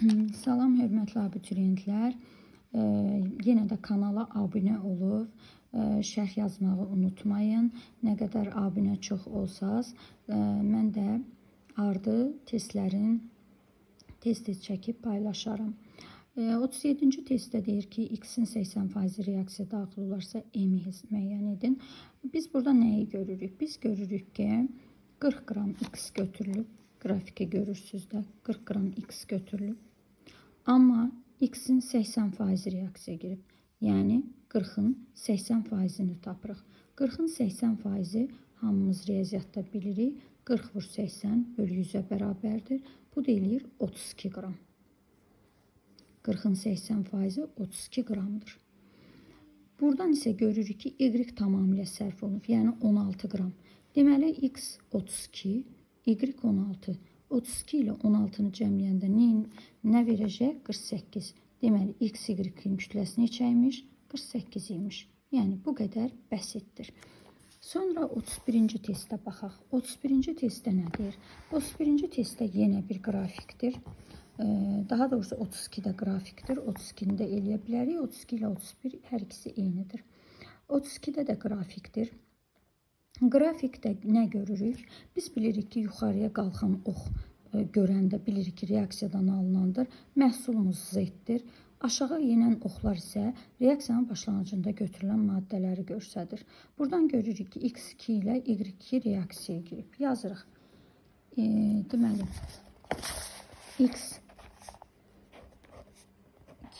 Salam hörmətli abituriyentlər. Ee, yenə də kanala abunə olub e, şərh yazmağı unutmayın. Nə qədər abunə çox olsaz, e, mən də ardı testlərin test-test çəkib paylaşaram. E, 37-ci testdə deyir ki, x-in 80% reaksiya daxil olarsa m-i müəyyən edin. Biz burada nəyi görürük? Biz görürük ki, 40 qram x götürülüb. Qrafiki görürsüz də 40 qram x götürülüb. Amma x-in 80% reaksiya girib. Yəni 40-ın 80%-ni tapırıq. 40-ın 80%-i hamımız riyaziyyatda bilirik. 40 vur 80 bölü 100-ə bərabərdir. Bu da eləyir 32 qram. 40-ın 80%-i 32 qramdır. Buradan isə görürük ki, y tamamilə sərf olunub, yəni 16 qram. Deməli, x 32, y 16. 32 ilə 16-nı cəmləyəndə nə, nə verəcək? 48. Deməli, x, y-in kütləsi neçəymiş? 48 imiş. Yəni, bu qədər bəsitdir. Sonra 31-ci testə baxaq. 31-ci testdə nə deyir? 31-ci testdə yenə bir qrafikdir. Ee, Daha doğrusu 32-də qrafikdir. 32-ni də eləyə bilərik. 32 ilə 31 hər ikisi eynidir. 32-də də qrafikdir. Qrafikdə nə görürük? Biz bilirik ki, yuxarıya qalxan ox görəndə bilirik ki, reaksiyadan alınandır. Məhsulumuz Z-dir. Aşağı enən oxlar isə reaksiyanın başlanğıcında götürülən maddələri göstərir. Buradan görürük ki, X2 ilə Y2 reaksiyaya girib. Yazırıq. E, deməli, X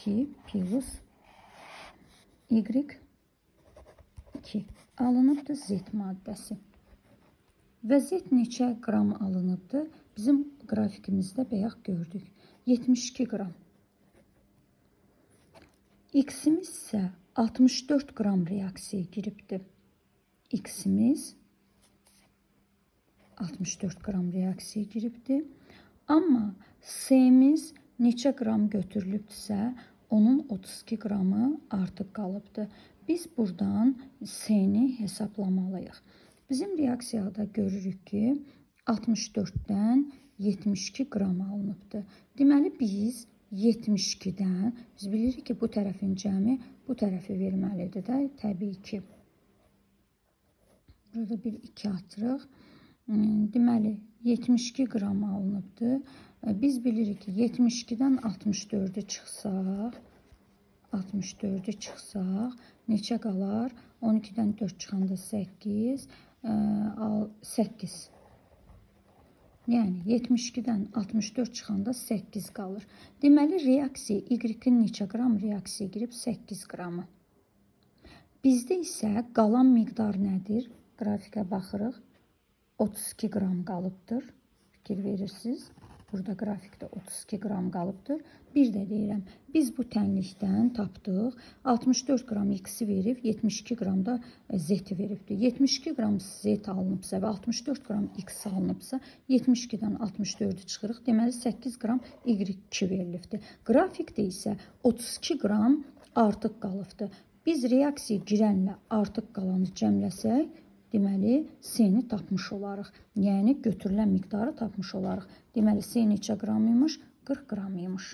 2 plus Y 2 alınıbdır Z maddəsi. Və Z neçə qram alınıbdır? Bizim qrafikimizdə bayaq gördük. 72 qram. X-imiz isə 64 qram reaksiyaya giribdir. X-imiz 64 qram reaksiyaya giribdir. Amma S-miz neçə qram götürülübdürsə, onun 32 qramı artıq qalıbdır. Biz buradan S-ni hesaplamalıyıq. Bizim reaksiyada görürük ki 64-dən 72 qram alınıbdır. Deməli biz 72-dən biz bilirik ki, bu tərəfin cəmi bu tərəfi verməlidir də, təbii ki. Burada bir 2 atırıq. Hmm, deməli 72 qram alınıbdır. Biz bilirik ki, 72-dən 64-ü çıxsaq, 64-ü çıxsaq neçə qalar? 12-dən 4 çıxanda 8, 8. Yəni 72-dən 64 çıxanda 8 qalır. Deməli reaksiya Y-in neçə qram reaksiya girib 8 qramı. Bizdə isə qalan miqdar nədir? Qrafikə baxırıq. 32 qram qalıbdır. Fikir verirsiniz. Burada qrafikdə 32 qram qalıbdır. Bir də deyirəm, biz bu tənlikdən tapdıq. 64 qram x-i verib, 72 qram da e, z-i veribdir. 72 qram z alınıbsa və 64 qram x alınıbsa, 72-dən 64-ü çıxırıq. Deməli 8 qram y2 verilibdir. Qrafikdə isə 32 qram artıq qalıbdır. Biz reaksiya girənlə artıq qalanı cəmləsək, Deməli, C-ni tapmış olarıq. Yəni götürülən miqdarı tapmış olarıq. Deməli, C neçə qram imiş? 40 qram imiş.